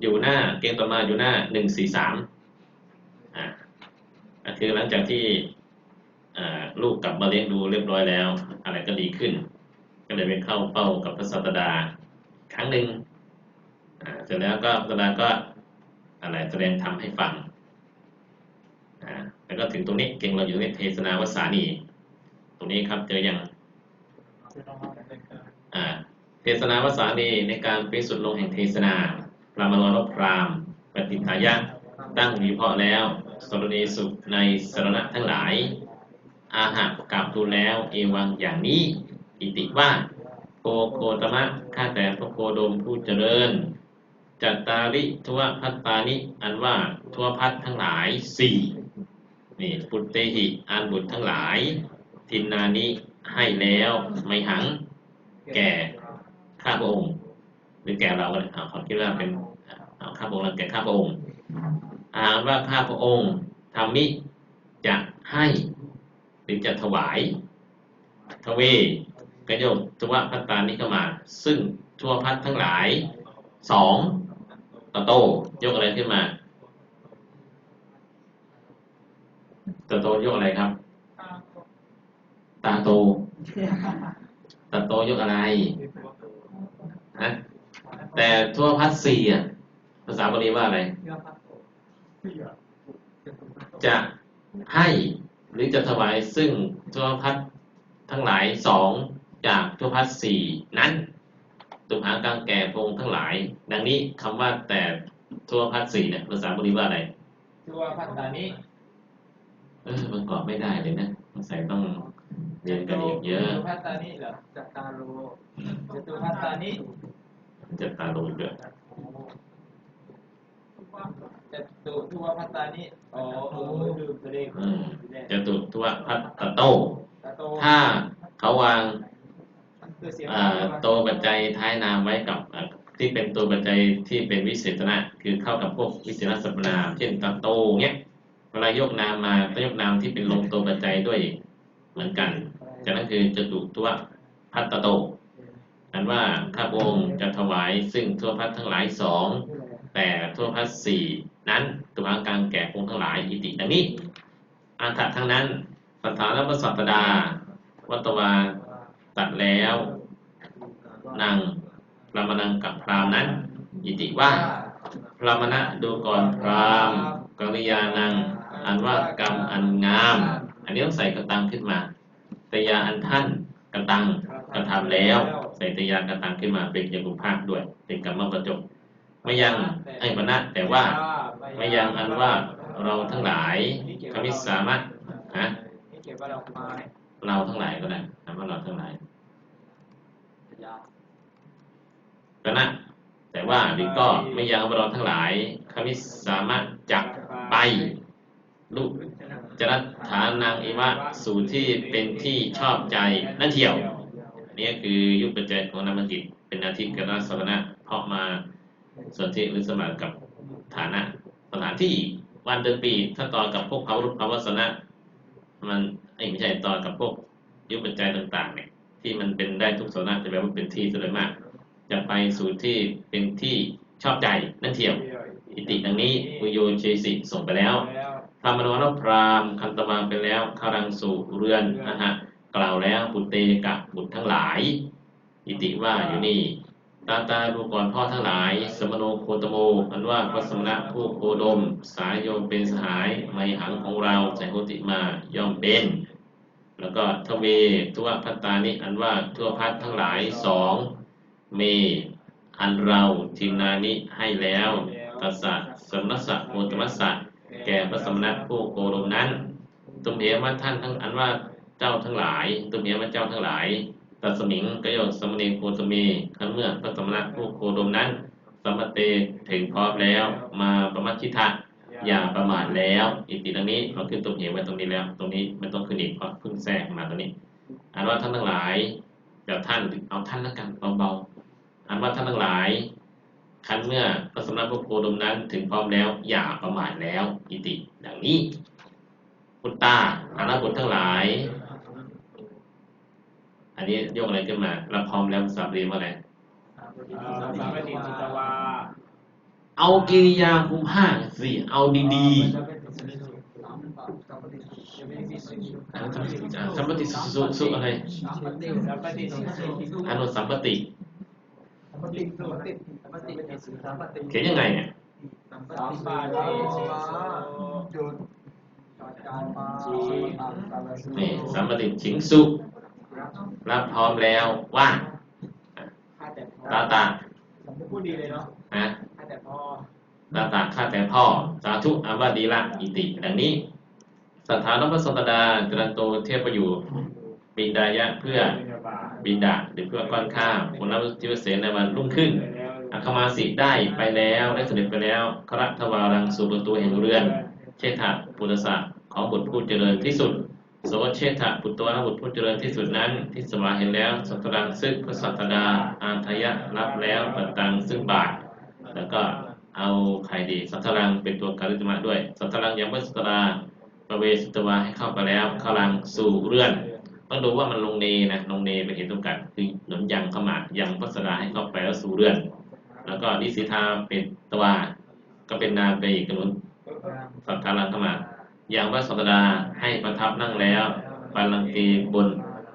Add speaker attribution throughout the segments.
Speaker 1: อยู่หน้าเกณฑ์ต่อมาอยู่หน้าหนึ่งสี่สามอ่าก็คือหลังจากที่อ่าลูกกลับมาเลี้ยงดูเรียบร้อยแล้ว อะไรก็ดีขึ้น ก็เลยไปเข้าเป้ากับพระสัตดาครั้งหนึ่งอ่าเสร็จแล้วก็พระสัตดาก็อะไรแสดงธรรมให้ฟังอ่าแล้วก็ถึงตรงนี้เก่งเราอยู่ในเทศนาวสานี ตรงนี้ครับเจอยังอ่าเทศนาวสานีในการเป็นสุดลงแห่งเทศนา พรามารรพรามปฏิทายะตั้งมีเพาะแล้วสรณีสุขในสรณะทั้งหลาย อาหารกลับดูแล้วเอวังอย่างนี้ อิติว่าโกโคตมะข้าแต่พระโคดมผู้เจริญ จัตตาริทวพัตตานิ อันว่าทวพัตทั้งหลายสี่นี่ปุตเตหิ อันบุตรทั้งหลาย ทินนานิให้แล้วไม่หัง แก่ข้าพระองค์ หรือแก่เราก็เอาเขาคิดว่าเป็นเอาข้าพระองค์แล้วแก่ข้าพระองค์อ่านว่าข้าพระองค์ทำมิจะให้หรือจะถวายทเวกโยกทวพัตตานิเข้ามา ซึ่งทั่วพัดทั้งหลายสองตะโตยกอะไรขึ้นมาตะโตยกอะไรครับ ตาโตตาโตยกอะไรฮะ แต่ทั่วพัดสี่อะภาษาบาลีว่าอะไร จะให้หรือจะถวายซึ่งทั่วพัดทั้งหลายสองจากทั่วพัดสี่นั้นตุมหากลางแก่พระองค์ทั้งหลาย ดังนี้คำว่าแต่ทั่วพัดสี่เนี่ยภาษาบาลีว่าอะไร
Speaker 2: ตัวพัตตานิ
Speaker 1: เออมันกรอบไม่ได้เลยนะสงสัยต้องเรียนกันอีกเยอะ
Speaker 2: ตัวพัตตานิเหรอจัตตาโลจตุพัตตานิ
Speaker 1: จะตาโลเยอะ
Speaker 2: จตุตัวพัตตานิอ๋อเออลืมไปเลย
Speaker 1: อืมจะตุทวพัดตะโต
Speaker 2: ตาโต
Speaker 1: ถ้าเขาวาง
Speaker 2: คือเสียง
Speaker 1: อ่าตัวปัจจัยท้ายนามไว้กับอ่าที่เป็นตัวปัจจัยที่เป็นวิเศษณะคือเข้ากับพวกวิเศษณสรรพนาม เช่นตะโตเนี้ยเวลายกนามมาก็ยกนามที่เป็นลงตัวปัจจัยด้วยเหมือนกันจากนั้นคือจตุตัวพัตตะโต อันว่าข้าพระองค์จะถวายซึ่งทั่วพัดทั้งหลายสองแต่ทั่วพัดสี่นั้นตัวอาการแก่พระองค์ทั้งหลายอิติดังนี้อันถะทั้งนั้นสถานพระสัตดา วัตวาตัดแล้วนางพรามนังกับพรามนั้น อิติว่าพรามณะดูก่อนพรามกัลยาณัง อันว่ากรรมอันงาม อันนี้ต้องใส่กระตังขึ้นมา แต่ยาอันท่านกระตังกระทำแล้ว ใส่ตยากระตังขึ้นมาเป็นยากุภาคด้วย เป็นกรรมประจบไม่ยังไอ้มณะแต่ว่าไม่ยังอันว่าเราทั้งหลายคมิสามารถฮะ
Speaker 2: นี่เก็บว่าเราไม้
Speaker 1: เราทั้งหลายก็ได้คำว่าเราทั้งหลายก็นะแต่ว่าหรือก็ไม่ยังว่าเราทั้งหลายคมิสามารถจักไปลูกจรัฐานางเอวะสู่ที่เป็นที่ชอบใจนั่นเที่ยวอั นี้คือยุคปัจจัยของนามกิจเป็นอาทิตย์กรสรณะเพราะมาส่วนที่หรือสมัครกับฐานะสถานที่วันเดือนปี ถ้าต่อกับพวกภารุภาวสนะมันไอ้ไม่ใช่ต่อกับพวกยุคปัจจัยต่างๆเนี่ยที่มันเป็นได้ทุกสถานะจะแปลว่าเป็นที่ส่วนมาก จะไปสู่ที่เป็นที่ชอบใจนั่นเที่ยวอิติดังนี้อุโยเชสิส่งไปแล้ว
Speaker 2: แล้ว
Speaker 1: พรามณวรพรามคันตวาไปแล้วคารังสู่เรือนนะฮะ กล่าวแล้วบุตรเตกะบุตรทั้งหลาย อิติว่าอยู่นี่ตาตาดูก่อนพ่อทั้งหลาย สมโนโคตโมอันว่าพระสมณะผู้โคดม สายโยมเป็นสหายไมหังของเราใส่โหติมาย่อมเป็น แล้วก็ทเวทุวพัตตานิอันว่าทั่วพัดทั้งหลายสองเม อันเราทินานิให้แล้วตัสสะสมนัสสะโคตมัสสะแก่พระสมณะผู้โคดมนั้นตุมเหมาท่านทั้งอันว่า เจ้าทั้งหลายตุมเหมาเจ้าทั้งหลายตัสมิงกโยสมณีโคตมีครั้นเมื่อพระสมณะผู้โคดมนั้นสมเตถึงพร้อมแล้ว มาประมัชชิทะอย่าประมาทแล้ว อิติดังนี้เราขึ้นตุมเหไว้ตรงนี้แล้ว ตรงนี้ไม่ต้องขึ้นอีกเพราะเพิ่งแทรกมาตรงนี้อันว่าท่านทั้งหลายเดี๋ยวท่านเอาท่านแล้วกันเบาๆอันว่าท่านทั้งหลายครั้นเมื่อพระสมณะผู้โคดมนั้นถึงพร้อมแล้ว อย่าประมาทแล้ว อิติดังนี้พุตตาอานาบุตทั้งหลาย อันนี้ยกอะไรขึ้นมาเราพร้อมแล้วภาษาบาลีว่าอะไร
Speaker 2: สามปฏิสุตวา
Speaker 1: เอากิริยาคุมห้าสิเอาดีๆอ่าสัมปติสัมปติสุสุสุอะไร
Speaker 2: สัมปติสัมปติสุสุ
Speaker 1: อนุสัมปติ
Speaker 2: สัมปติสุสัมปติสัมปติ
Speaker 1: เขียนยังไงเนี่ย
Speaker 2: สัมปติสุจุดการมาจี
Speaker 1: นี่สัมปติฉิงสุ รับพร้อมแล้วว่า
Speaker 2: ข้าแต่พอ
Speaker 1: ตาตา
Speaker 2: พูดดีเลยเนาะ
Speaker 1: นะ
Speaker 2: ข้าแต่พอ
Speaker 1: ตาตาข้าแต่พ่อ สาธุอาวาดีละอิติ ดังนี้สถานพระสตดาจรันโตเทพประอยู่บิดายะเพื่อบิดาหรือเพื่อก้อนข้าวผลลัพธ์จิวเสนในวันรุ่งขึ้นอัคมาสิได้ไปแล้วได้เสด็จไปแล้วครัทวารังสู่ประตูแห่งเรือน เชษฐะปุตตะของบุตรผู้เจริญที่สุด โสเชษฐะปุตตวะบุตรผู้เจริญที่สุดนั้นที่สวาเห็นแล้วสัตรังซึ่งพระสัตดาอาทยะรับแล้วปัตตังซึ่งบาท แล้วก็เอาใครดีสัตรังเป็นตัวการิตมะด้วย สัตรังยังไม่สัตราประเวสตวาให้เข้าไปแล้วเข้ารังสู่เรือนต้องดูว่ามันลงเนนะลงเนเป็นเหตุต้องการคือหนุนยังเข้ามายังพัสดาให้เข้าไปแล้วสู่เรือน แล้วก็นิสิทาเป็นตวาก็เป็นนามไปอีกหนุนสัตตารังเข้ามา อยังพระสัตดาให้ประทับนั่งแล้วบัลลังเกบน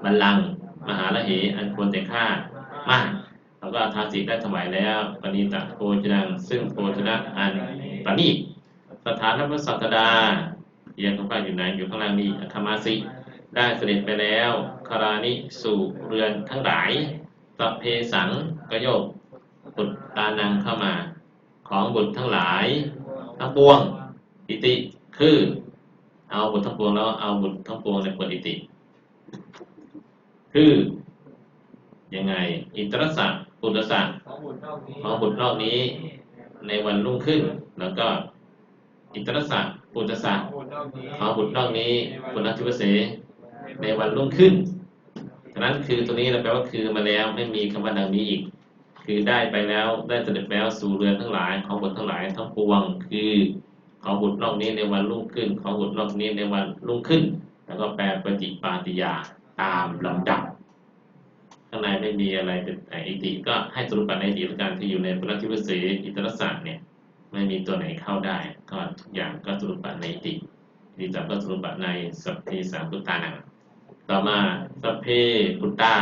Speaker 1: บัลลังมหาละเหอันควรแต่ค่ามากแล้วก็ทาสีได้ถวายแล้วปณิตะโภชนังซึ่งโภชนะอันปณีตสถานพระสัตดาเรียงข้างฟ้าอยู่ไหนอยู่ข้างล่างนี้อัคมาสิได้เสด็จไปแล้วคารานิสู่เรือนทั้งหลายสัพเพสังกโยกบุตรตานังเข้ามา ของบุตรทั้งหลายทั้งปวงอิติคือ เอาบุตรทั้งปวงแล้วเอาบุตรทั้งปวงในบทอิติ คือยังไง อิตรสักปุตตสัก
Speaker 2: ของบุญนอกนี้
Speaker 1: ขอบุตรนอกนี้ ในวันรุ่งขึ้น แล้วก็ อิตรสักปุตตสัก
Speaker 2: ของบุญนอกนี้
Speaker 1: ขอบุตรนอกนี้ปุณณทิวเสในวันรุ่งขึ้นฉะนั้นคือตัวนี้เราแปลว่าคือมาแล้วไม่มีคำว่าดังนี้อีก คือได้ไปแล้วได้เสด็จแล้วสู่เรือนทั้งหลายของบุตรทั้งหลายทั้งปวงคือ ขอบุตรนอกนี้ในวันรุ่งขึ้น ขอบุตรนอกนี้ในวันรุ่งขึ้น แล้วก็แปลปฏิปาติยาตามลำดับ ข้างในไม่มีอะไรเป็นไออิติก็ให้สรุปปันในอิติละกันที่อยู่ในปุณณทิวเสอิตรสารเนี่ยไม่มีตัวไหนเข้าได้ ก็ทุกอย่างก็สรุปปันในอิติดีจับก็สรุปในสัพเพสามพุทธานังต่อมาสัพเพพุทธา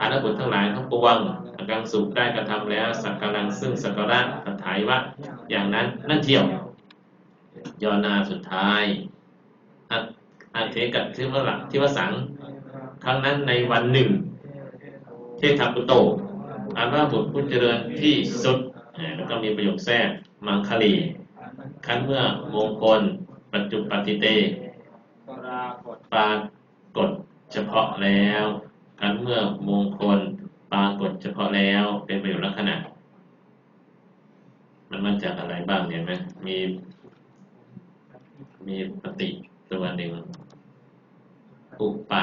Speaker 1: อานบุตรทั้งหลายทั้งปวงอาการสุขได้กระทำแล้วสักการังซึ่งสักการะตถายว่าอย่างนั้นนั่นเที่ยว ยอนาสุดท้ายอัตอัตเทกัตที่ว่าหลักที่ว่าสังครั้งนั้นในวันหนึ่ง เทพปุโตอานว่าบุตรผู้เจริญที่สุดแล้วก็มีประโยคแทรกมังคลีครั้นเมื่อมงคล ปัจจุปฏิเต
Speaker 2: ปรากฏ
Speaker 1: เฉพาะแล้วการเมื่อมงคลปรากฏเฉพาะแล้วเป็นประโยชน์ลักษณะมันมาจากอะไรบ้างเนี่ยไหมมี มีปฏิตัวหนึ่งอุปะ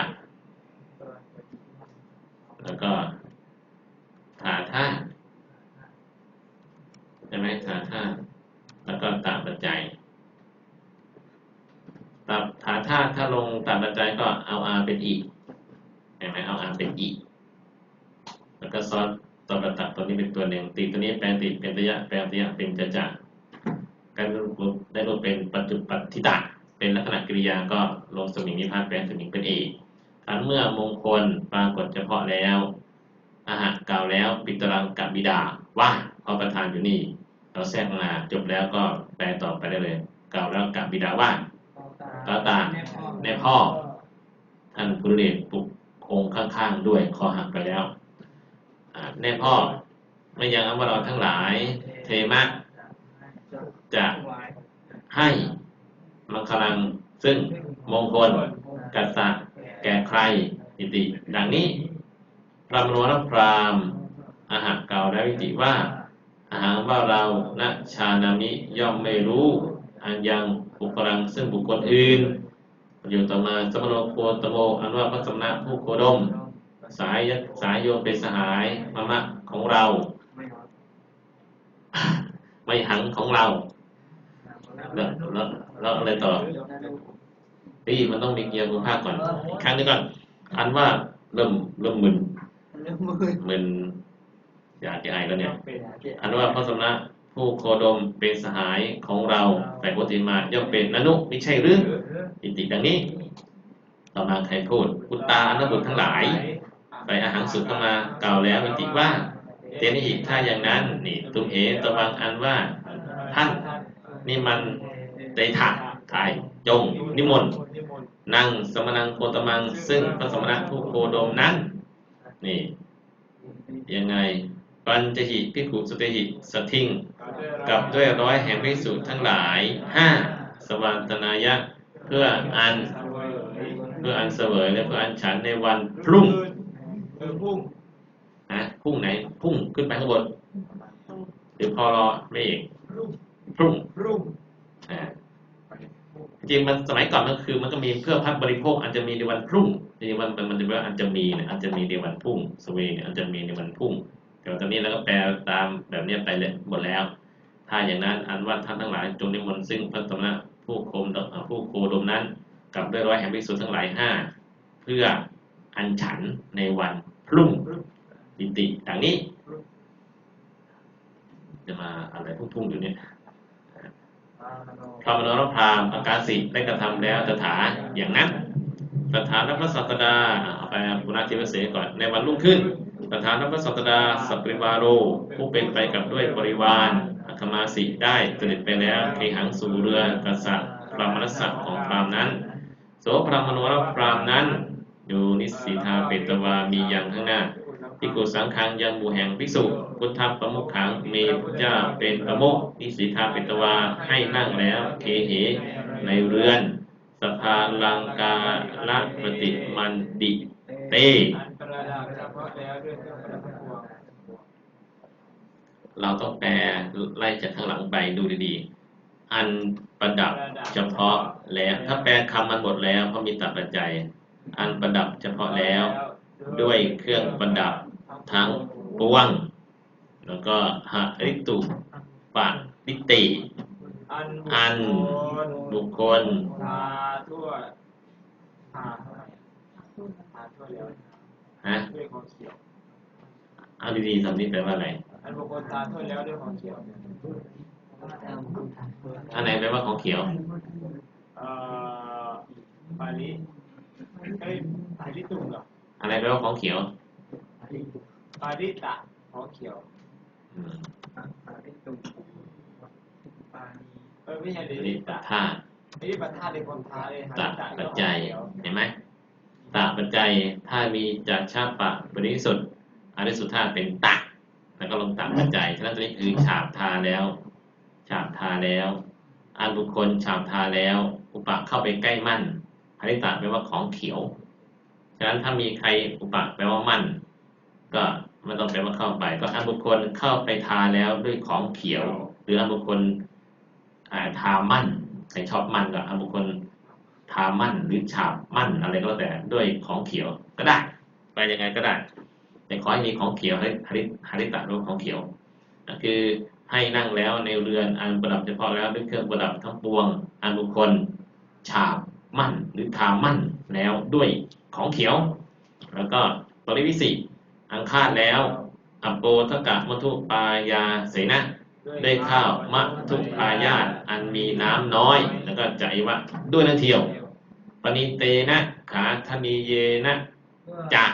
Speaker 1: แล้วก็ถาท่าใช่ไหมถาท่าแล้วก็ตามปัจจัยตับฐานธาตุถ้าลงตามปัจจัยก็เอา r เป็นอีเห็นไหมเอา r เป็นอีแล้วก็ซอสตัวประตับตัวนี้เป็นตัวหนึ่งตีตัวนี้แปลงติเป็นระยะแปลงระยะเป็นจะจะ การรูปได้รูปเป็นปัจจุปัตติตะเป็นลักษณะกริยาก็ลงสมิงนิพพานแปลงสมิงเป็นเอกครั้นเมื่อมงคลปรากฏเฉพาะแล้วอาหารกล่าวแล้วปิตรังกับบิดาว่าพอประธานอยู่นี่ เราแทรกมาจบแล้วก็แปลต่อไปได้เลยกล่าวแล้วกับบิดาว่าก็ตามในพ่อ ท่านพุทธเดชปลุกองค์ข้างๆด้วยคอหักไปแล้วอ่าในพ่อไม่ยังอวเราทั้งหลาย เทมะ ให้มังคลังซึ่งมงคลกัสสะแก่ใครอิติ ดังนี้พระมโนรพรามอาหารเก่าและวิติว่า อาหารว่าเราณชานามิย่อมไม่รู้อันยังบุคลังซึ่งบุคคลอื่นอยู่ต่อมาสมโนโคตโมอันว่าพระสมณะผู้โคดม สายยสายโยเป็นสหายมามะของเรา ไม่หังของเรา แล้วแล้วแล้วอะไรต่อพี่มันต้องมีเกียร์มือภาคก่อนอีกครั้งหนึงก่อน อันว่าเริ่มเริ่มมึน
Speaker 2: เรื่องมือ
Speaker 1: มึนอยากจะไอแล้วเนี่ย
Speaker 2: เป็น
Speaker 1: อันว่าพระสมณะผู้โคดมเป็นสหายของเราแต่ปฏิมาย่อมเป็นนนุไม่ใช่หรืออิติดังนี้ต่อมาใครพูดพุตตาอนบุตรทั้งหลาย ไปอาหารสุดเข้ามากล่าวแล้วอิติว่าเตนิหิถ้าอย่างนั้นนี่ตุมเหตวังอันว่าท่าน นี่มันเตถะถ่ายจงนิมนต์นางสมนังโคตมัง ซึ่งพระสมณะผู้โคดมนั้น นี่ ยังไง ปัญจหิพิกขุสติหิสทิงกับด้วยร้อยแห่งพิสูจน์ทั้งหลายห้าสวานตนายะ เพื่ออัน เพื่ออันเสวยและเพื่ออันฉันในวันพรุ่ง
Speaker 2: เออพุ่ง
Speaker 1: นะพรุ่งไหนพรุ่งขึ้นไปข้างบนหรือพอรอไม่เอก
Speaker 2: รุ่ง
Speaker 1: พรุ่ง
Speaker 2: รุ่ง
Speaker 1: อ่าจริงๆมันสมัยก่อนมันคือมันก็มีเพื่อพักบริโภคอาจจะมีในวันพรุ่งจริงๆมันมันมันจะว่าอาจจะมีเนี่ยอาจจะมีในวันพรุ่งสเวเนี่ยอาจจะมีในวันพรุ่งแต่ว่าตอนนี้เราก็แปลตามแบบเนี้ยไปเลยหมดแล้ว ถ้าอย่างนั้นอันว่าท่านทั้งหลายจงนิมนต์ซึ่งพระสมณะผู้โคมเอ่อผู้โคดมนั้นกับด้วยร้อยแห่งภิกษุทั้งหลายห้าเพื่ออัญฉันในวันพรุ่งอิติดังนี้ จะมาอะไรพุ่งๆอยู่เนี่ย พระมโนรพรามอาการสิได้กระทำแล้วตถาอย่างนั้นตถานัพระสัตดาเอาไปปุณาธิวเสก่อนในวันรุ่งขึ้นตถานัพระสัตดาสัปริวาโร ผู้เป็นไปกับด้วยบริวารอัคมาสิได้เสด็จไปแล้วเคหังสู่เรือกษัตริย์พรามนัสสะของพรามนั้น โสพรามโนรพรามนั้นอยู่นิสิทาเปตวามีอย่างข้างหน้า ภิกขุสังฆังยังหมู่แห่งภิกษุพุทธประมุขขังมีพระเจ้าเป็นประมุขนิสิทาปิตวาให้นั่งแล้วเคเหในเรือน สภาลังกาละปฏิมันดิเต
Speaker 2: อันประดับเฉพาะแล้วด้วยเครื่องประดับทั้งปวง
Speaker 1: เราต้องแปลไล่จากข้างหลังไปดูดีๆ อันประดับเฉพาะแล้ว ถ้าแปลคำมันหมดแล้วเพราะมีตัดปัจจัย อันประดับเฉพาะแล้ว ด้วยเครื่องประดับทั้งปวง แล้วก็หริตุปะนิติ
Speaker 2: อัน
Speaker 1: อันบุคคล
Speaker 2: ทั่วทาเท่าไหร่ทาทั่วแล้ว
Speaker 1: ฮะ
Speaker 2: องเขียว
Speaker 1: เอาดีๆคำนี้แปลว่าอะไร
Speaker 2: อันบุคคลทาทั่วแล้วด้วยของเขียว
Speaker 1: อันไหนแปลว่าของเขียว
Speaker 2: เอ่อปาลิเอ้ยปาลิตุงเหรอ
Speaker 1: อะไรแปลว่าของเขียว
Speaker 2: ปาลิตะของเขียว
Speaker 1: อืม
Speaker 2: เออไม่ใช่เด
Speaker 1: อัน
Speaker 2: ลิ
Speaker 1: นี้
Speaker 2: ตะ
Speaker 1: ธาตุ
Speaker 2: ไอ้ปัทธาเลยคนทาเลย
Speaker 1: ตะปัจจัยเห็นไหมตะปัจจัยถ้ามีจากชาปะบริสุทธิ์อริสุทธาตุเป็นตะแล้วก็ลงตะปัจจัยฉะนั้นตัวนี้คือฉาบทาแล้ว ฉาบทาแล้วอันบุคคลฉาบทาแล้ว อุปะเข้าไปใกล้มั่นอริตะแปลว่าของเขียว ฉะนั้นถ้ามีใครอุปะแปลว่ามั่น ก็ไม่ต้องแปลว่าเข้าไป ก็อันบุคคลเข้าไปทาแล้วด้วยของเขียว หรืออันบุคคลทามั่นใครชอบมั่นก็อันบุคคลทามั่นหรือฉาบมั่นอะไรก็แล้วแต่ด้วยของเขียวก็ได้ ไปยังไงก็ได้ แต่ขอให้มีของเขียวให้ฮาริฮาริตะรูปของเขียวคือให้นั่งแล้วในเรือนอันประดับเฉพาะแล้วด้วยเครื่องประดับทั้งปวง อันบุคคลฉาบมั่นหรือทามั่นแล้วด้วย ของเขียว แล้วก็ปริวิสิอังคาดแล้ว อัปโปทกะมทุปายาเสนะได้ข้าวมัทุปายาตอันมีน้ำน้อย แล้วก็ใจวะด้วยนั่นเทียว ปณิเตนะขาธนีเยนะจะ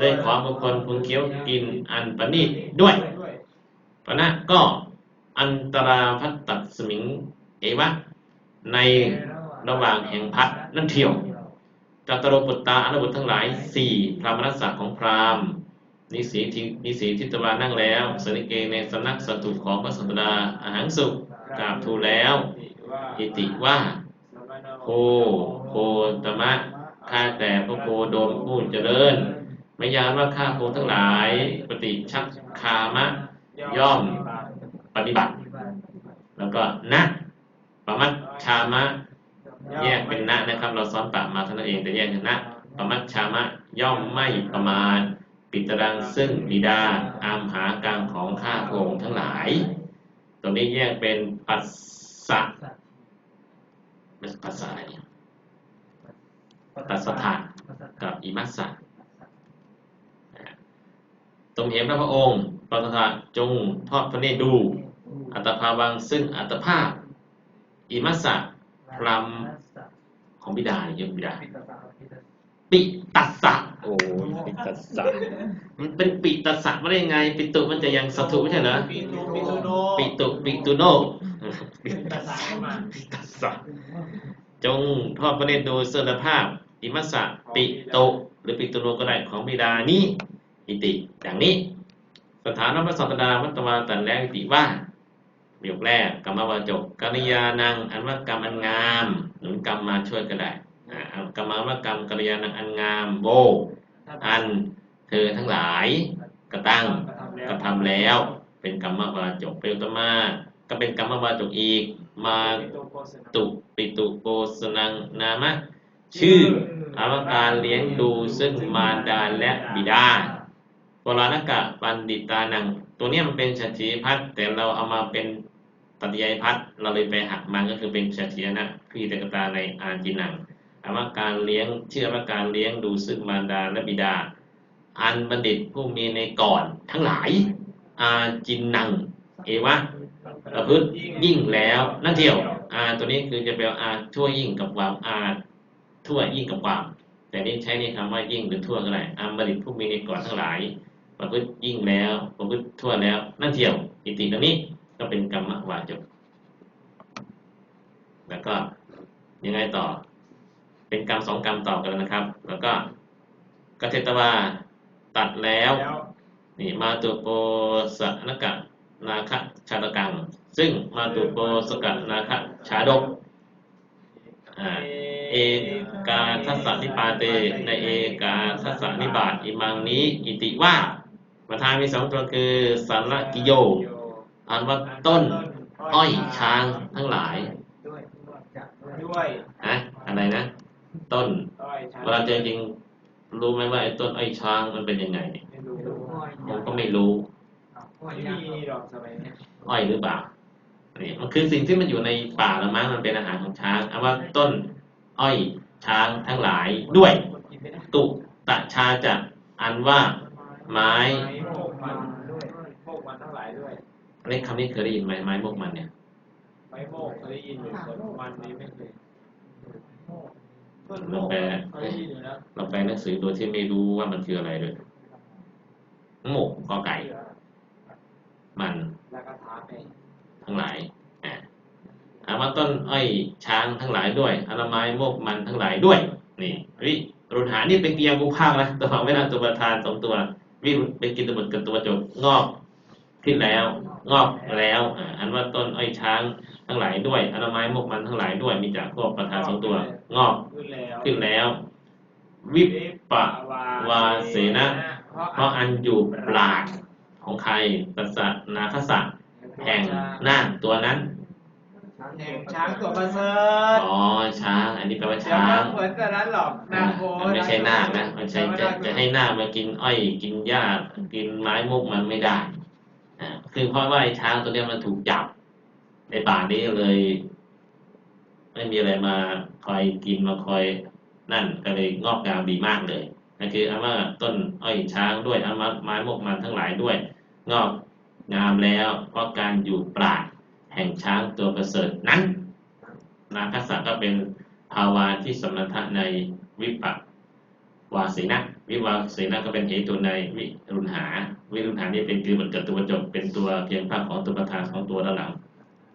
Speaker 1: ได้ขอบุคคลพึงเคี้ยวกินอันปณีตด้วยปณะก็อันตราพัตตสมิง เอวะ ในระหว่างแห่งพัดนั่นเที่ยว จัตโรปุตตาอนุบุตรทั้งหลายสี่พรามนัสสะของพราหมณ์นิสีทินิสีทิตวานั่งแล้วสนิเกในสำนักสตุของพระสัตดาอาหารสุขกราบทูลแล้ว อิติว่าโคโคตมะข้าแต่พระโคโดมผู้เจริญไม่ยานว่าข้าโคทั้งหลาย ปฏิชักคามะ ย่อมปฏิบัติ แล้วก็นะปมัชชามะ แยกเป็นนะนะครับ เราซ้อนปะมาเท่านั้นเองแต่แยกเป็นนะปมัชชามะย่อมไม่ประมาณ ปิตรังซึ่งบิดาอามหากลางของข้าโคงทั้งหลาย ตรงนี้แยกเป็นปัสสะไม่ใช่ปัสสะอะไรเนี่ยปัสสะทะกับอิมัสสะตรงเห็นพระองค์ปัสสะทะจงทอดพระเนตรดู อัตภาวังซึ่งอัตภาพอิมัสสะ พรามของบิดาเนี่ยยกบิดา ปิตัสสะโอ้ยปิตัสสะมันเป็นปิตัสสะมาได้ยังไง ปิตุมันจะยังสถุไม่ใช่เหรอ
Speaker 3: ปิตุปิตุโน
Speaker 1: ปิตุปิตุโนปิ
Speaker 3: ปิ
Speaker 1: ตั
Speaker 3: ตา
Speaker 1: ส
Speaker 3: สา
Speaker 1: สะ
Speaker 3: มา
Speaker 1: ปิตัสสะจงทอดพระเนตรดูเสรภาพ อิมัสสะปิตุหรือปิตุโนก็ได้ของบิดานี้อิติ อย่างนี้ สถานพระสัตดาวัตวาตันแล้วอิติว่า ประโยคแรกกรรมวาจกกัลยาณังอันว่ากรรมอันงามหนุนกรรมมาช่วยก็ได้กรรมว่ากรรมกัลยาณังอันงามโบ อันเธอทั้งหลายกระตั้งกระทำแล้ว เป็นกรรมวาจกเป็นตมาก็เป็นกรรมวาจกอีก มาตุปิตุโกสนังนามะชื่ออาวการเลี้ยงดูซึ่งมารดาและบิดาโบราณกะปันดิตานัง ตัวนี้มันเป็นชาติพัฒน์แต่เราเอามาเป็น ปฏิยายพัฒน์เราเลยไปหักมันก็คือเป็นชาติยนะพี่ตกตาในอาจินังอาวการเลี้ยงเชื่ออาการเลี้ยงดูซึ่งมารดาและบิดา อันบัณฑิตผู้มีในก่อนทั้งหลาย อาจินนัง เอวะประพฤติยิ่งแล้วนั่นเที่ยวอาตัวนี้คือจะแปลอาทั่วยิ่งกับความอาทั่วยิ่งกับความ แต่นี่ใช้ในคำว่ายิ่งหรือทั่วก็ได้อาบัณฑิตผู้มีในก่อนทั้งหลาย ประพฤติยิ่งแล้วประพฤติทั่วแล้วนั่นเที่ยวอิติตรงนี้ ก็เป็นกรรมวาจก แล้วก็ยังไงต่อ เป็นกรรมสองกรรมต่อกันแล้วนะครับ แล้วก็กเทตวาตัดแล้วนี่มาตุโปสนกะนาคชาตกัง ซึ่งมาตุโปสกะนาคชาดกอ่าเอกาทัสสะนิปาเต ในเอกาทัสสะนิบาตอิมังนี้ อิติว่าประธานมีสองตัวคือสันละกิโย อันว่าต้น อ้อยช้างทั้งหลาย
Speaker 2: ด้วยจากด้วย
Speaker 3: ด้วย
Speaker 1: นะอะไรนะ ต้น
Speaker 3: ต้อยช้าง
Speaker 1: เวลาเจอจริงรู้ไหมว่าไอ้ต้นอ้อยช้างมันเป็นยังไง
Speaker 3: ไม่รู้
Speaker 2: ดูอ้อย
Speaker 1: ผมก็ไม่รู้
Speaker 2: อ้อย
Speaker 3: ไม่
Speaker 2: ยัก
Speaker 3: มีดอกสมัยเนี้ย
Speaker 1: อ้อยหรือเปล่านี่มันคือสิ่งที่มันอยู่ในป่าละมั้งมันเป็นอาหารของช้างเอาว่าต้นอ้อยช้างทั้งหลายด้วย
Speaker 3: คนกินไม่ได้
Speaker 1: ตุตะชาจะอันว่าไม้
Speaker 3: ไม้โมกมันด้วยโมกมันทั้งหลายด้วย
Speaker 1: เล็กคำนี้เคยได้ยินไหมไม้พวกมันเนี่ย
Speaker 3: ไม้โมกเคยได้ยินอยู่ส่วนมันนี้ไม่เคยต้นโม
Speaker 1: เรา
Speaker 3: ก
Speaker 1: แปล
Speaker 3: เคยได้ยินอยู่นะ
Speaker 1: เราแปลหนังสือโดยที่ไม่รู้ว่ามันคืออะไรเลยหมกกอไก่ มัน
Speaker 3: แล้วก็ถามเอง
Speaker 1: ทั้งหลายอะเอาว่าต้นอ้อยช้างทั้งหลายด้วยอนามัยโมกมันทั้งหลายด้วย นี่วิรุณหานี่เป็นเกียร์กูภาคนะตัวไม่น่าตัวประธานสองตัววิรุณเป็นกินตบุตรกับตัวจบงอก ขึ้นแล้วงอกแล้วอ่าอันว่าต้นอ้อยช้างทั้งหลายด้วยอนามัยโมกมันทั้งหลายด้วย มีจากพวกประธานสองตัว งอก
Speaker 3: ขึ้นแล้ว
Speaker 1: ขึ้นแล้ววิปปะวาเสนะเพราะอันอยู่ปราดของใครตัสสะนาคสะแห่งหน้าตัวนั้น
Speaker 3: แห่งช้างตัวประเสริฐ
Speaker 1: อ๋อช้างอันนี้แปลว่า
Speaker 3: เดี๋ยว
Speaker 1: ช้า
Speaker 3: นะ
Speaker 1: ง
Speaker 3: เหมือนแต่นั้นหรอกนา
Speaker 1: อ่า
Speaker 3: โก
Speaker 1: มันไม่ใช่นาคนะมันใช่จะจะให้นาคมากินอ้อยกินหญ้ากินไม้มุกมันไม่ได้อ่า คือเพราะว่าไอ้ช้างตัวนี้มันถูกจับ ในป่านี้เลย ไม่มีอะไรมาคอยกินมาคอยนั่นก็เลยงอกงามดีมากเลยนั่นคืออันว่าต้นอ้อยช้างด้วยอันว่าไม้มกมันทั้งหลายด้วย งอกงามแล้วเพราะการอยู่ปราดแห่งช้างตัวประเสริฐนั้นนาคสะก็เป็นภาวะที่สมณะในวิปัสวาสีนะ วิวาสีนะก็เป็นเหตุในวิรุณหา วิรุณหานี่เป็นคือเหมือนกับตัวจบเป็นตัวเพียงภาพของตัวประธานของตัวด้านหลัง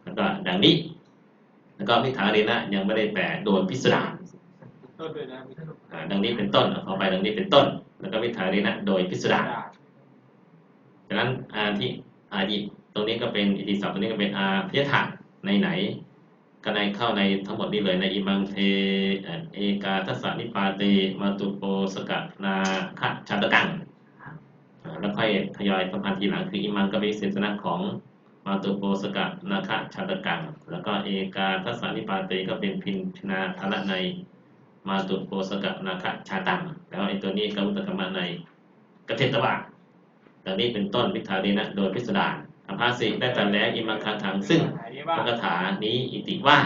Speaker 1: แล้วก็ดังนี้ แล้วก็มิถาเรนะยังไม่ได้แปลโดยพิสดาร
Speaker 3: ดั
Speaker 1: งนี้เป็นต้นเอาไปดังนี้เป็นต้น แล้วก็มิถาเรนะโดยพิสดารฉะนั้นอาที่อาอิตรงนี้ก็เป็นอิติศัพตรงนี้ก็เป็นอาพิยถะในไหน ก็ในเข้าในทั้งหมดนี้เลยในอิมังเทเอ่อเอกาทัสสนิปาเตมาตุโปสกะนาคะชาตกังแล้วค่อยทยอยสัมพันธ์ทีหลังคืออิมังก็เป็นเศษนะของมาตุโปสกะนาคะชาตกัง แล้วก็เอกาทัสสนิปาเตก็เป็นพินชนาทละในมาตุโปสกะนาคะชาตังแล้วไอ้ตัวนี้ก็อุตกรรมในกเทตวะดังนี้เป็นต้นวิถาเรนะโดยพิสดาร อภาสิได้ตรัสแล้วอิมังคาถังซึ่งพระคาถานี้อิติว่า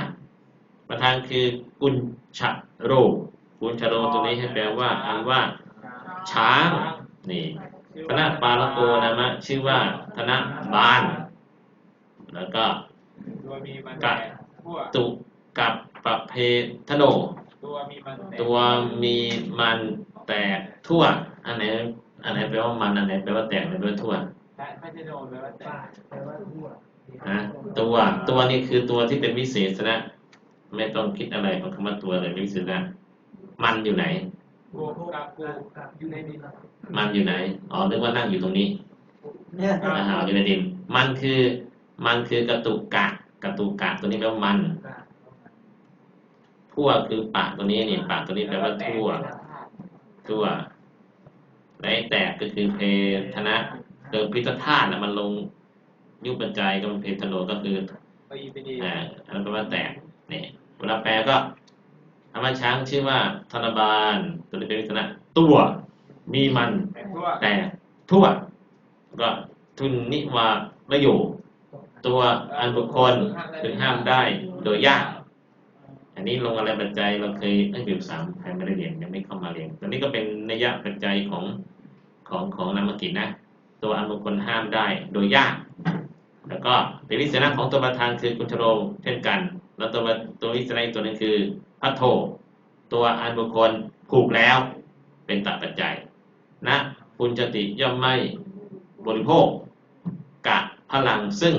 Speaker 1: ประธานคือกุญชะโรกุญชะโรตัวนี้ให้แปลว่าอันว่า ช้างนี่ธนปาลโกนามะชื่อว่าธนบาลแล้วก็
Speaker 3: ตัวมีมันแตกทั่ว
Speaker 1: ตุกับประเพทโน
Speaker 3: ตัวมีมันแตก
Speaker 1: ตัวมีมันแตกทั่ว อันไหนอันไหนแปลว่ามันอันไหนแปลว่าแตกอันไหนแปลว่าทั่ว
Speaker 3: พระพระเจโนแปลว่าแตก
Speaker 1: ฮะตัวตัวนี่คือตัวที่เป็นวิเศษนะ ไม่ต้องคิดอะไรของคำว่าตัวเลยวิเศษนะมันอยู่ไหน
Speaker 3: กูกับกู
Speaker 2: อยู่ในดิน
Speaker 1: มันอยู่ไหนอ๋อนึกว่านั่งอยู่ตรงนี้
Speaker 2: เนี่ย
Speaker 1: อาหารอยู่ในดิน มันคือมันคือกระตุกกะกระตุกกะตัวนี้แปลว่ามันทั่วคือปากตัวนี้นี่ปากตัวนี้แปลว่าทั่วทั่วในแตกก็คือเพทนะ เกิดพิทธาตุนะมันลงยุบปัจจัยก็เป็นเพทโนก็คือ
Speaker 3: ไปอีไปดี
Speaker 1: อ่าอันนั้นแปลว่าแตกนี่เวลาแปลก็ธรรมช้างชื่อว่าธนบาลตัวนี้เป็นวิทนะตัวมีมัน
Speaker 3: แตกทั่ว
Speaker 1: แต่ทั่วก็ทุนนิวาระโยตัวอันบุคคลถึงห้ามได้โดยยาก อันนี้ลงอะไรปัจจัยเราเคยตั้งอยู่สามใครไม่ได้เรียนยังไม่เข้ามาเรียนตอนนี้ก็เป็นนัยยะปัจจัยของของของนามกิจนะ ตัวอันบุคคลห้ามได้โดยยาก แล้วก็เป็นวิเศษณะของตัวประธานคือกุชโรเช่นกัน แล้วตัวตัววิเศษณะอีกตัวหนึงคือพัทโท ตัวอันบุคคลผูกแล้วเป็นตัดปัจจัยนะปุญจติย่อมไม่บริโภคกะพลังซึ่ง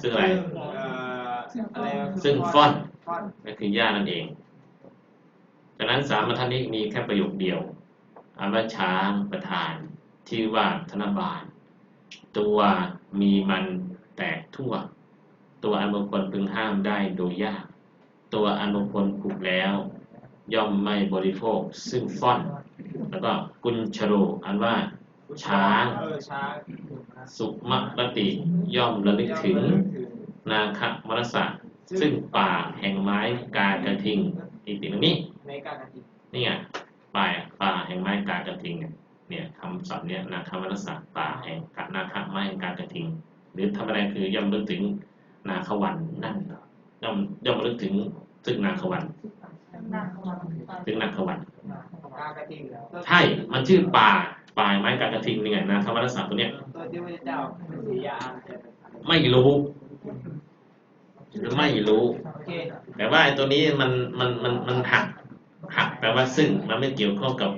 Speaker 1: ซึ่งอะไร
Speaker 3: เอ่ออะไรวะ
Speaker 1: ซึ่งฟ่อน
Speaker 3: ฟ่อน
Speaker 1: ก็คือหญ้านั่นเองดังนั้นสามบรรทัดนี้มีแค่ประโยคเดียวอาว่าช้างประธาน ชื่อว่าธนบาลตัวมีมันแตกทั่ว ตัวอันบุคคลพึงห้ามได้โดยยาก ตัวอันบุคคลผูกแล้ว ย่อมไม่บริโภคซึ่งฟ่อน แล้วก็กุญชโรอันว่าช้าง
Speaker 3: เออช้าง
Speaker 1: สุมรติย่อมระลึกถึง นาคมรสะซึ่งป่าแห่งไม้กากระทิงอีกติตรงนี้
Speaker 3: ในการกระทิง
Speaker 1: นี่ไงป่าป่าแห่งไม้กากระทิงเนี่ย เนี่ยคำศัพท์เนี่ยนาคมรสะป่าแห่งกะนาคไม้แห่งกากระทิง หรือธรรมดาคือย่อมระลึกถึงนาควันนั่นย่อมย่อมระลึกถึงซึ่งนาควันถึงนาควัน
Speaker 3: การกระทิง
Speaker 1: ใช่มันชื่อป่าป่าไม้กากระทิงนี่ไงนาคมรสะตัวเนี้ย
Speaker 3: ตัวที่พระเจ้าเป็นสียาอันเป็น
Speaker 1: ไม่รู้ไม่รู้
Speaker 3: โอเค
Speaker 1: แต่ว่าไอ้ตัวนี้มันมันมันมันหักหักแปลว่าซึ่งมันไม่เกี่ยวข้องกับ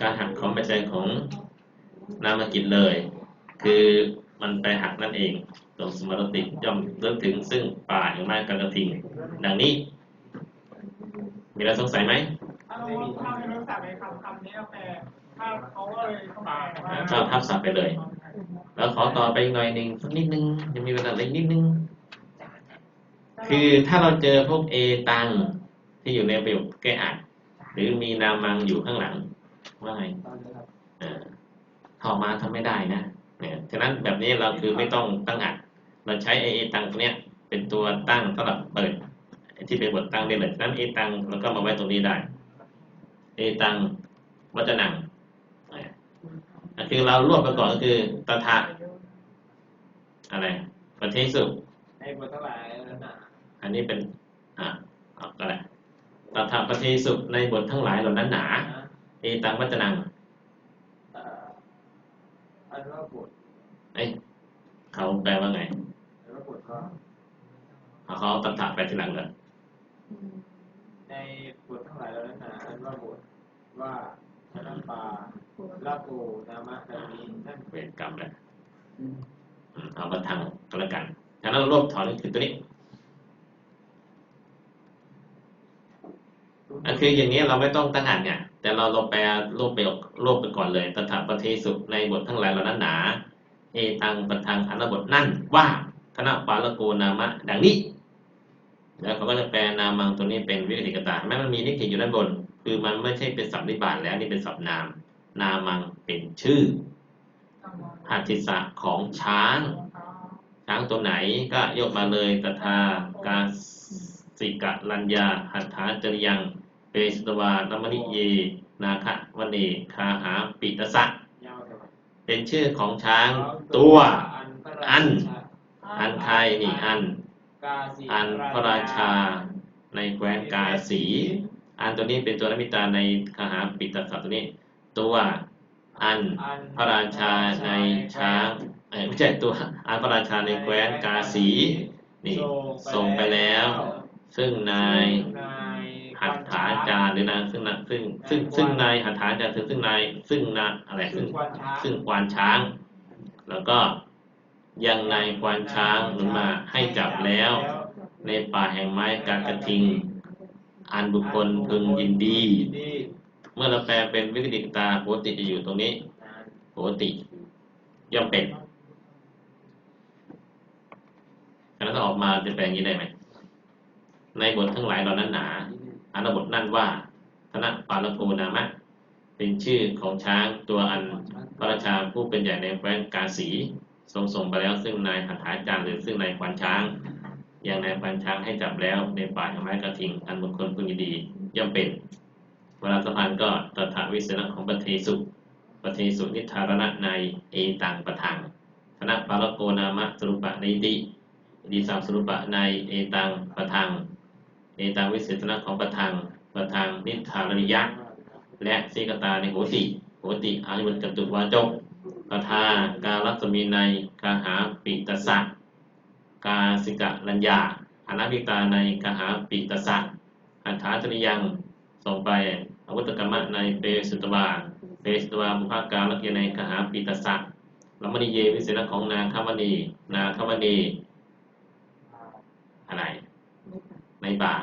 Speaker 1: การหักของปัจจัยของนามกิจเลย คือมันไปหักนั่นเองตรงสมรติย่อมเลิกถึงซึ่งป่าแห่งม้กกระทิง ดังนี้ มีอะไรสงสัยไหม
Speaker 4: เราถ้าไม่รู้จักในคำคำนี้แปลถ้าเขาเลยชอ
Speaker 1: บทับศัพท์ไปเลย แล้วขอต่อไปอีกหน่อยหนึ่งสักนิดนึงยังมีเวลาเลืออีกนิดนึง คือถ้าเราเจอพวกเอตังที่อยู่ในประโยคแก้อัดหรือมีนามังอยู่ข้างหลัง ว่าไงเออถอมาทำไม่ได้นะเนี่ยฉะนั้นแบบนี้เราคือไม่ต้องตั้งอัด เราใช้ไอเอตังตัวเนี้ยเป็นตัวตั้งสำหรับเปิดไอ้ที่เป็นบทตั้งได้เลยฉะนั้นเอตังเราก็มาไว้ตรงนี้ได้เอตังวัจนังเนี่ยอะคือเรารวบไปก่อนก็คือตถะอะไรประเทศสุ
Speaker 3: ในบททั้งหลายนั้นน่ะ
Speaker 1: อันนี้เป็นอ่าเอาอะไรตถาปฏิสุในบททั้งหลายเหล่านั้นหนา เอตังวัจนัง
Speaker 3: เอ่ออันว่าบท
Speaker 1: เอ้ยเขาแปลว่าไง
Speaker 3: อันว่าบทก็
Speaker 1: เอาเขาเอาตถาไปทีหลังเลย
Speaker 3: ในบททั้งหลายแล้วนั้นน่ะอันว่าบทว่าชนะปาลาโกนามะดังนี้นั่น
Speaker 1: เวรกรรมเลยอืมเอามาทางก็แล้วกันฉะนั้นเรารวบถอนก็คือตัวนี้ อันคืออย่างนี้เราไม่ต้องตั้งอ่านเนี่ย แต่เราเราแปลรวบไปออกรวบไปก่อนเลยตถาปฏิสุในบททั้งหลายเหล่านั้นหนา เอตังปัทังอันบทนั่นว่าคณะปาลโกนามะ ดังนี้ แล้วเขาก็จะแปลนามังตัวนี้เป็นวิกฤตกตาแม้มันมีนิติอยู่ด้านบน คือมันไม่ใช่เป็นสับนิบาตแล้วนี่เป็นสับนาม นามังเป็นชื่อหัตถิสะของช้าง ช้างตัวไหนก็ยกมาเลยตถากาส สิกะลัญญาหัตถาจริยัง เปสตวานมณิเย นาคะวเนคาหาปิตสะ
Speaker 3: ยาวแต่ว่า
Speaker 1: เป็นชื่อของช้างตัว อัน อันไทยนี่อัน อันพระราชาในแคว้นกาสี อันตัวนี้เป็นตัวนมิตาในคาหาปิตสะตัวนี้ ตัวอันพระราชาในช้างเอ้ยไม่ใช่ตัวอันพระราชาในแคว้นกาสีนี่ส่งไปแล้ว ซึ่งนาย
Speaker 3: นาย
Speaker 1: หัตถาจารย์หรือนายซึ่งนายซึ่งซึ่งซึ่งนายหัตถาจารย์ซึ่งซึ่งนายซึ่งนาอะไร
Speaker 3: ซึ่
Speaker 1: ซึ่
Speaker 3: ง
Speaker 1: ง
Speaker 3: ควานช้าง
Speaker 1: ซึ่งควานช้าง แล้วก็ยังนายควานช้างหนุนมาให้จับแล้ว ในป่าแห่งไม้กากระทิงอันบุคคลพึงยินดี
Speaker 3: ยินดี
Speaker 1: เมื่อเราแปลเป็นวิกฤตตาโหติจะอยู่ตรงนี้โหติ ย่อมเป็นแล้วถ้าออกมาจะแปลอย่างนี้ได้ไหม ในบททั้งหลายเหล่านั้นหนาอานบทนั่นว่าธนปาลโกนามะ เป็นชื่อของช้างตัวอันพระราชาผู้เป็นใหญ่ในแคว้นกาสีทรงส่งไปแล้วซึ่งนายหัตถาจารย์หรือซึ่งนายควานช้าง อย่างนายควานช้างให้จับแล้วในป่าแห่งไม้กระทิงอันบุคคลพึงดีย่อมเป็น เวลาสะพานก็ตถาวิเศษณะของปฏิสุปฏิสุนิธารณะในเอตังปะทังธนปาลโกนามะสรุปะในติดีสามสรุปะในเอตังปะทัง เอตังวิเศษณะของประทังประทังนิธารณิยะ และสีกตาในโหติโหติอายุวัจตุวาจกปทากาลัสมีในกาหาปิตสักกาสิกะรัญญาอนาพิตาในกาหาปิตสักอัฏฐาจริยังส่งไปอาวุธกรรมะในเปสุตวาเปสุตวามุภาการลักยในกาหาปิตสักลัมณีเยวิเศษของนางคามณีนาคามณีอะไรในบา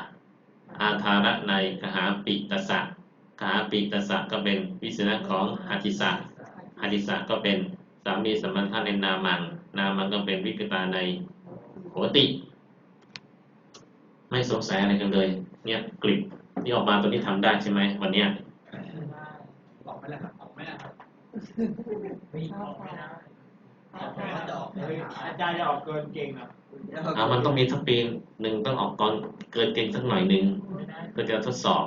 Speaker 1: อาธาระในกหาปิตสักกหาปิตสะก็เป็นวิสนะของอาทิสะอาทิสะก็เป็นสามีสมรรถะในนามัง นามังก็เป็นวิกตาในโหติ ไม่สงสัยอะไรกันเลย เนี่ยกลิบที่ออกมาตัวนี้ทำได้ใช่ไหมวันเนี้ย
Speaker 2: ออกไม่ได้ครับออกไม่ได้ครับ
Speaker 3: ไม่ออกไม่ได้อาจารย์จะออกเกินเก่งนะ
Speaker 1: เอามันต้องมีทักปีหนึ่งต้องออกก่อนเกินเกณฑ์สักหน่อยหนึ่งเพื่อจะทดสอบ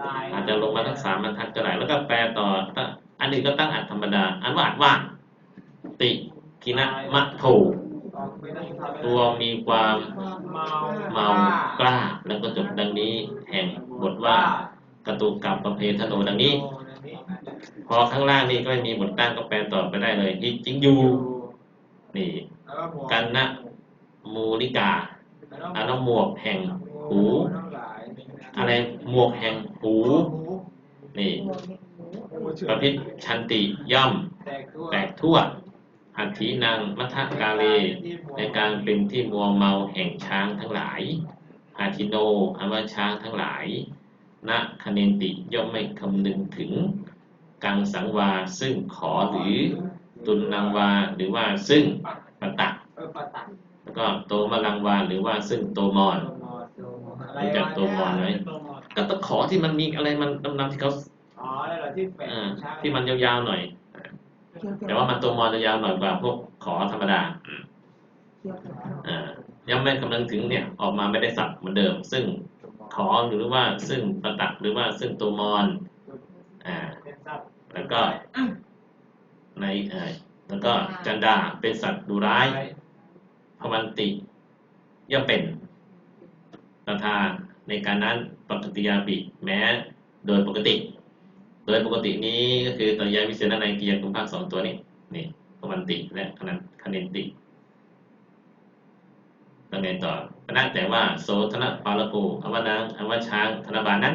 Speaker 3: ตาย
Speaker 1: อาจจะลงมาทั้งสามบรรทัดก็ได้แล้วก็แปลต่อถ้าอันอื่นก็ตั้งอัดธรรมดา อันว่าอัดว่าติกินะมะโถ
Speaker 3: ออกไม่ได้ทำ
Speaker 1: ตัวมีความ
Speaker 3: เมา
Speaker 1: เมากล้า แล้วก็จบดังนี้แห่งบทว่ากตุกับประเพทโนดังนี้ พอข้างล่างนี่ก็ไม่มีบทตั้งก็แปลต่อไปได้เลยที่จริงอยู่นี่กันนะ มูลิกาอันนั้นหมวกแห่งหู อะไรหมวกแห่งหู นี่ประพิษชันติย่อม
Speaker 3: แตกทั่ว
Speaker 1: แตกทั่วอัฐินางมัทกาเล ในการเป็นที่มัวเมาแห่งช้างทั้งหลาย อาทิโนอันว่าช้างทั้งหลาย ณคเนนติย่อมไม่คำนึงถึง กังสังวาซึ่งขอหรือ ตุนนางวาหรือว่าซึ่งปะตัก
Speaker 3: เออปะตั ก
Speaker 1: แล้วก็โตมลังวาหรือว่าซึ่งโตมอนรู้จักตัวมอนไหมก็ตะขอที่มันมีอะไรมันดำๆที่เขา
Speaker 3: อ๋อแล้วเหรอที่แปะ
Speaker 1: อ่า
Speaker 3: ช้าง
Speaker 1: ที่มันยาวๆหน่อย แต่ว่ามันตัวมอนจะยาวหน่อยกว่าพวกขอธรรมดาอืมอ่ายังไม่กำลังถึงเนี่ยออกมาไม่ได้สับเหมือนเดิม ซึ่งขอหรือว่าซึ่งประตักหรือว่าซึ่งตัวมอนอ่า
Speaker 3: เป็นสัตว์
Speaker 1: แล้วก็ในเอ่อแล้วก็จันดาเป็นสัตว์ดุร้าย พวันติย่อมเป็นตถาในการนั้นปกติยาปิแม้โดยปกติ โดยปกตินี้ก็คือตัวยาวิเศษในกิยาคุมภาคสองตัวนี้นี่พวันติและคณันคเนนติตั้งไงต่อคณะแต่ว่าโสธนปาลโกอวนางอวช้างธนบาลนั้น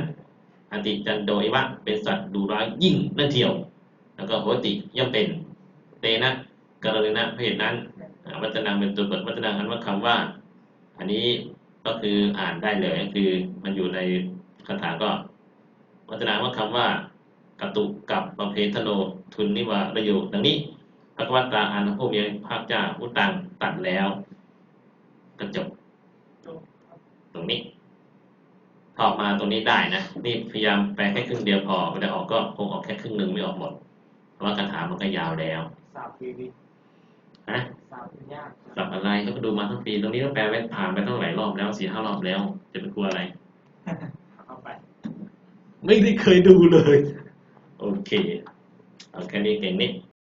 Speaker 1: อันติจันโดอิวะเป็นสัตว์ดุร้ายยิ่งนั่นเทียว แล้วก็โหติย่อมเป็นเตนะกรณีนะเพศนั้น วัจนังเป็นตัวบทวัจนังอันว่าคำว่า อันนี้ก็คืออ่านได้เลยก็คือมันอยู่ในคาถาก็ วัจนังว่าคำว่ากตุกับประเพทโนทุนนิวาประโยชน์ดังนี้พระกวัตตาอันผู้มีภาคเจ้าอุตังตัดแล้วก็จบตรงนี้ถออกมาตรงนี้ได้นะนี่พยายามแปลแค่ครึ่งเดียวพอไม่ได้ออกก็คงออกแค่ครึ่งหนึ่งไม่ออกหมดเพราะว่าคาถามันก็ยาวแล้ว
Speaker 3: สับปีนี้
Speaker 1: นะ
Speaker 3: สับเป็นยาก
Speaker 1: สับอะไรเขาก็ดูมาทั้งปีตรงนี้ก็แปลไว้ผ่านไปตั้งหลายรอบแล้วสี่ห้ารอบแล้ว จะไปกลัวอะไร
Speaker 3: เอาเข้าไป
Speaker 1: ไม่ได้เคยดูเลย โอเค เอาแค่นี้เก่งนิด